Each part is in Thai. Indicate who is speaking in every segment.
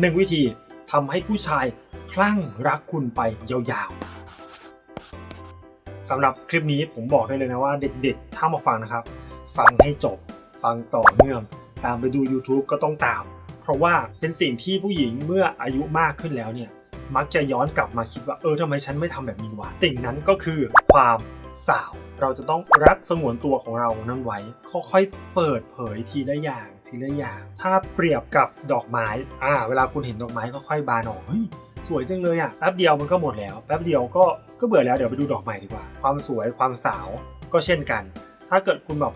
Speaker 1: หนึ่งวิธีทำให้ผู้ชายคลั่งรักคุณไปยาวๆสำหรับคลิปนี้ผมบอกได้เลยนะว่าเด็กๆ ถ้ามาฟังนะครับ ฟังให้จบ ฟังต่อเนื่อง ตามไปดู YouTube ก็ต้องตาม เพราะว่าเป็นสิ่งที่ผู้หญิงเมื่ออายุมากขึ้นแล้วเนี่ย มักจะย้อนกลับมาคิดว่าเออทำไมฉันไม่ทำแบบนี้วะสิ่งนั้นก็คือความสาว เราจะต้องรักสงวนตัวของเรานั้นไว้ค่อยๆเปิดเผยทีละอย่าง ทีละอย่าง ถ้าเปรียบกับดอกไม้ อ่า เวลาคุณเห็นดอกไม้ค่อยบานออกเฮ้ยสวยจังเลยอะแป๊บเดียวมันก็หมดแล้วแป๊บเดียวก็ก็เบื่อแล้วเดี๋ยวไปดูดอกใหม่ดีกว่า ความสวยความสาวก็เช่นกัน ถ้าเกิดคุณแบบ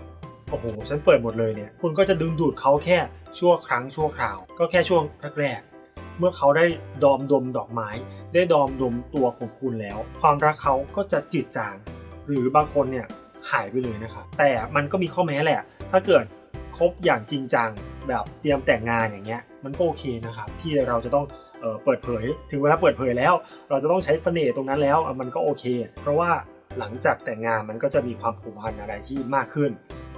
Speaker 1: โอ้โหฉันเปิดหมดเลยเนี่ย คุณก็จะดึงดูดเขาแค่ชั่วครั้งชั่วคราว ก็แค่ช่วงแรกๆเมื่อเขาได้ดอมดมดอกไม้ ได้ดอมดมตัวของคุณแล้ว ความรักเขาก็จะจืดจาง หรือบางคนเนี่ยหายไปเลยนะครับแต่มันก็มีข้อแม้แหละ ถ้าเกิด คบอย่างจริงจังแบบเตรียมแต่งงานอย่างเงี้ยมันก็โอเคนะครับที่เราจะต้องเออเปิดเผย ถึงเวลาเปิดเผยแล้ว เราจะต้องใช้เสน่ห์ตรงนั้นแล้วมันก็โอเค เพราะว่าหลังจากแต่งงานมันก็จะมีความผูกพันอะไรที่มากขึ้น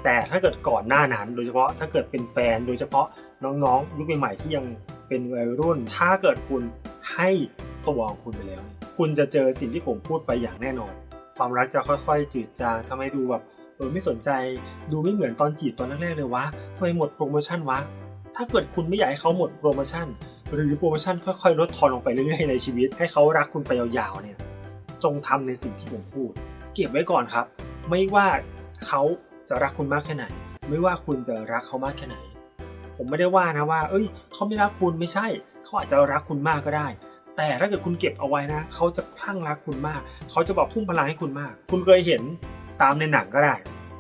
Speaker 1: แต่ถ้าเกิดก่อนหน้านั้นโดยเฉพาะถ้าเกิดเป็นแฟน โดยเฉพาะน้องๆยุคใหม่ๆที่ยังเป็นวัยรุ่น ถ้าเกิดคุณให้ตัวของคุณไปแล้ว คุณจะเจอสิ่งที่ผมพูดไปอย่างแน่นอน ความรักจะค่อยๆ จืดจางทำให้ดูแบบ เออไม่สนใจดูไม่เหมือนตอนจีบตอนแรกๆเลยวะทำไมหมดโปรโมชั่นวะ ถ้าเกิดคุณไม่อยากให้เขาหมดโปรโมชั่น หรือโปรโมชั่นค่อยๆ ลดทอนลงไปเรื่อยๆในชีวิต ให้เขารักคุณไปยาวๆเนี่ย จงทำในสิ่งที่ผมพูด เก็บไว้ก่อนครับ ไม่ว่าเขาจะรักคุณมากแค่ไหน ไม่ว่าคุณจะรักเขามากแค่ไหน ผมไม่ได้ว่านะว่า เอ้ย เขาไม่รักคุณไม่ใช่เขาอาจจะรักคุณมากก็ได้แต่ถ้าเกิดคุณเก็บเอาไว้นะ เขาจะคลั่งรักคุณมาก เขาจะแบบพุ่งพลังให้คุณมาก คุณเคยเห็น ตามในหนังก็ได้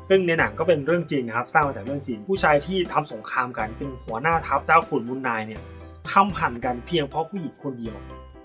Speaker 1: ซึ่งในหนังก็เป็นเรื่องจริงนะครับสร้างมาจากเรื่องจริง ผู้ชายที่ทำสงครามกันเป็นหัวหน้าทัพเจ้าขุนมุนนายเนี่ยห้ามหันกันเพียงเพราะผู้หญิงคนเดียว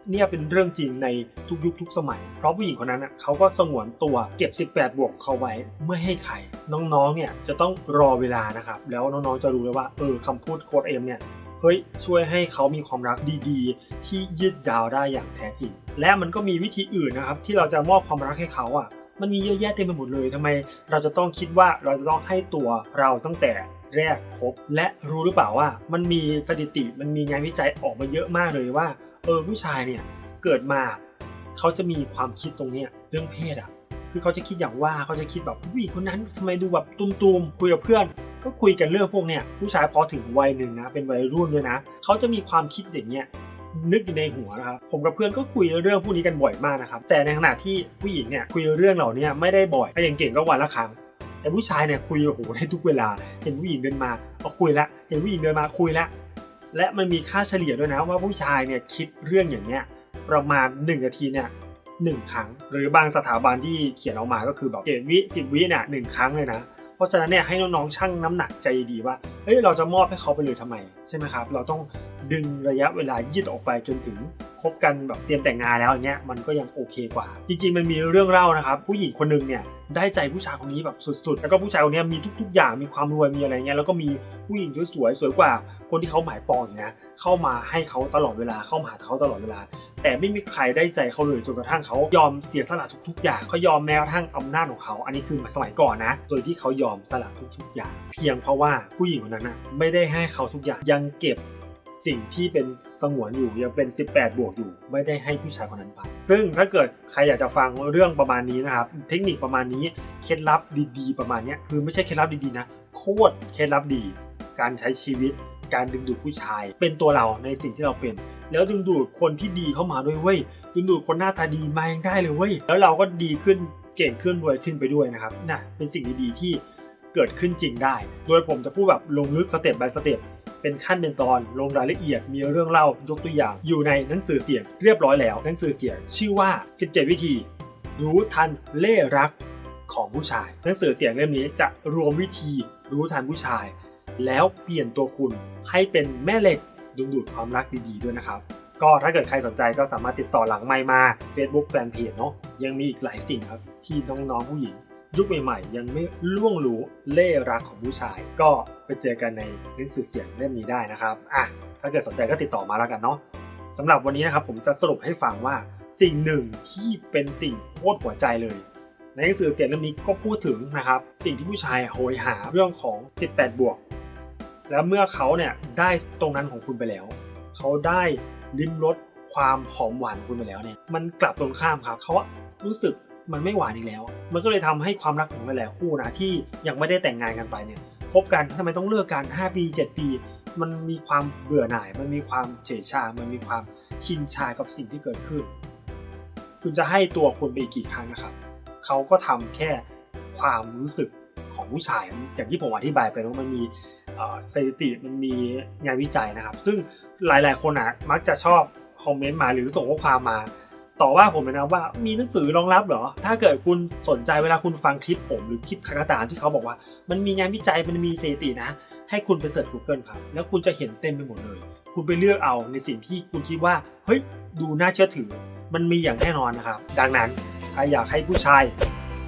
Speaker 1: เนี่ยเป็นเรื่องจริงในทุกยุคทุกสมัย เพราะผู้หญิงคนนั้นน่ะเขาก็สงวนตัวเก็บ 18 บวกเขาไว้ไม่ให้ใคร น้องๆ เนี่ยจะต้องรอเวลานะครับ แล้วน้องๆ จะรู้เลยว่าเออคำพูดโค้ดเอ็มเนี่ยเฮ้ยช่วยให้เขามีความรักดีๆ ที่ยืดยาวได้อย่างแท้จริง และมันก็มีวิธีอื่นนะครับที่เราจะมอบความรักให้เขาอะ มันมีเยอะแยะเต็มไปหมดเลยทำไม เราจะต้องคิดว่าเราจะต้องให้ตัวเราตั้งแต่แรกคบและรู้หรือเปล่าว่า มันมีสถิติมันมีงานวิจัยออกมาเยอะมากเลยว่า เออผู้ชายเนี่ยเกิดมาเขาจะมีความคิดตรงเนี้ยเรื่องเพศอะคือเขาจะคิดอย่างว่าเขาจะคิดแบบผู้หญิงคนนั้นทำไมดูแบบตุ้มๆคุยกับเพื่อน ก็คุยกันเรื่องพวกเนี้ยผู้ชายพอถึงวัยหนึ่งนะเป็นวัยรุ่นด้วยนะเขาจะมีความคิดอย่างเงี้ย นึกอยู่ในหัวนะครับผมกับเพื่อนก็คุยเรื่องพวกนี้กันบ่อยมากนะครับแต่ในขณะที่ผู้หญิงเนี่ยคุยเรื่องเหล่านี้ไม่ได้บ่อยถ้าอย่างเก่งก็วันละครั้งแต่ผู้ชายเนี่ยคุยโอ้โหได้ทุกเวลา เห็นผู้หญิงเดินมาก็คุยละเห็นผู้หญิงเดินมาคุยละและมันมีค่าเฉลี่ยด้วยนะว่าผู้ชายเนี่ยคิดเรื่องอย่างเนี้ยประมาณ1นาทีเนี่ยหนึ่งครั้ง หรือบางสถาบันที่เขียนออกมาก็คือแบบเจ็ดวิสิบวิเนี่ยหนึ่งครั้งเลยนะ เพราะฉะนั้นเนี่ยให้น้องๆชั่งน้ำหนักใจดีว่าเฮ้ยเราจะมอบให้เขาไปเลยทำไม ใช่ไหมครับ เราต้อง ดึงระยะเวลายืดออกไปจนถึงคบกันแบบเตรียมแต่งงานแล้วอย่างเงี้ยมันก็ยังโอเคกว่า จริงๆมันมีเรื่องเล่านะครับ ผู้หญิงคนหนึงเนี่ยได้ใจผู้ชายคนนี้แบบสุดๆ แล้วก็ผู้ชายคนนี้มีทุกๆ อย่างมีความรวยมีอะไรเงี้ยแล้วก็มีผู้หญิงสวยๆสวยกว่า คนที่เขาหมายปองเงี้ยเข้ามาให้เขาตลอดเวลาเข้ามาหาเขาตลอดเวลา แต่ไม่มีใครได้ใจเขาเลยจนกระทั่งเขายอมเสียสละทุกๆ อย่างเขายอมแม้กระทั่งอำนาจของเขา อันนี้คือสมัยก่อนนะ โดยที่เขายอมสละทุกๆ อย่าง เพียงเพราะว่าผู้หญิงคนนั้นนะไม่ได้ให้เขาทุกอย่างยังเก็บ สิ่งที่เป็นสงวนอยู่ยังเป็น 18 บวกอยู่ ไม่ได้ให้ผู้ชายคนนั้นไป ซึ่งถ้าเกิดใครอยากจะฟังเรื่องประมาณนี้นะครับ เทคนิคประมาณนี้เคล็ดลับดีๆ ประมาณนี้คือไม่ใช่เคล็ดลับดีๆนะโคตรเคล็ดลับดี การใช้ชีวิต การดึงดูดผู้ชาย เป็นตัวเราในสิ่งที่เราเป็น แล้วดึงดูดคนที่ดีเข้ามาด้วยเว้ยดึงดูดคนหน้าตาดีมายังได้เลยเว้ยแล้วเราก็ดีขึ้นเก่งขึ้นรวยขึ้นไปด้วยนะครับน่ะเป็นสิ่งดีๆที่เกิดขึ้นจริงได้ โดยผมจะพูดแบบลงลึกสเต็ป by สเต็ป เป็นขั้นเป็นตอนลงรายละเอียดมีเรื่องเล่ายกตัวอย่าง อยู่ในหนังสือเสียงเรียบร้อยแล้ว หนังสือเสียงชื่อว่า 17 วิธี รู้ทันเล่รักของผู้ชาย หนังสือเสียงเล่มนี้จะรวมวิธีรู้ทันผู้ชาย แล้วเปลี่ยนตัวคุณให้เป็นแม่เหล็กดึงดูดความรักดีๆด้วยนะครับ ก็ถ้าเกิดใครสนใจก็สามารถติดต่อหลังไมมา Facebook Fanpage เนาะยังมีอีกหลายสิ่งครับที่น้องๆผู้หญิง ยุคใหม่ๆ ยังไม่ล่วงรู้เล่รักของผู้ชาย ก็ไปเจอกันในหนังสือเสียงเล่มนี้ได้นะครับอะถ้าเกิดสนใจก็ติดต่อมาแล้วกันเนาะสำหรับวันนี้นะครับผมจะสรุปให้ฟังว่าสิ่งหนึ่งที่เป็นสิ่งโคตรหัวใจเลย ในหนังสือเสียงเล่มนี้ก็พูดถึงนะครับ สิ่งที่ผู้ชายโหยหาเรื่องของ 18 บวก แล้วเมื่อเขาเนี่ยได้ตรงนั้นของคุณไปแล้ว เขาได้ลิ้มรสความหอมหวานของคุณไปแล้วเนี่ยมันกลับตรงข้ามครับเขารู้สึก มันไม่หวานอีกแล้ว มันก็เลยทำให้ความรักของหลายๆคู่นะที่ยังไม่ได้แต่งงานกันไปเนี่ยคบกันทำไมต้องเลิกกัน 5 ปี 7 ปี มันมีความเบื่อหน่าย มันมีความเฉยชา มันมีความชินชากับสิ่งที่เกิดขึ้น คุณจะให้ตัวคุณไปกี่ครั้งนะครับ เขาก็ทำแค่ความรู้สึกของผู้ชายอย่างที่ผมอธิบายไปว่ามันมีสถิติมันมีงานวิจัยนะครับ ซึ่งหลายๆ คนอะมักจะชอบคอมเมนต์มาหรือส่งข้อความมา ต่อว่าผมเลยนะว่ามีหนังสือรองรับเหรอ ถ้าเกิดคุณสนใจเวลาคุณฟังคลิปผมหรือคลิปใครก็ตามที่เขาบอกว่า มันมีงานวิจัยมันมีสถิตินะ ให้คุณไปเสิร์ช Google ครับ แล้วคุณจะเห็นเต็มไปหมดเลย คุณไปเลือกเอาในสิ่งที่คุณคิดว่า เฮ้ย ดูน่าเชื่อถือ มันมีอย่างแน่นอนนะครับ ดังนั้นใครอยากให้ผู้ชาย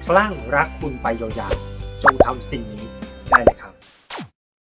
Speaker 1: คลั่งรักคุณไปยาวๆจงทำสิ่งนี้ได้เลยครับ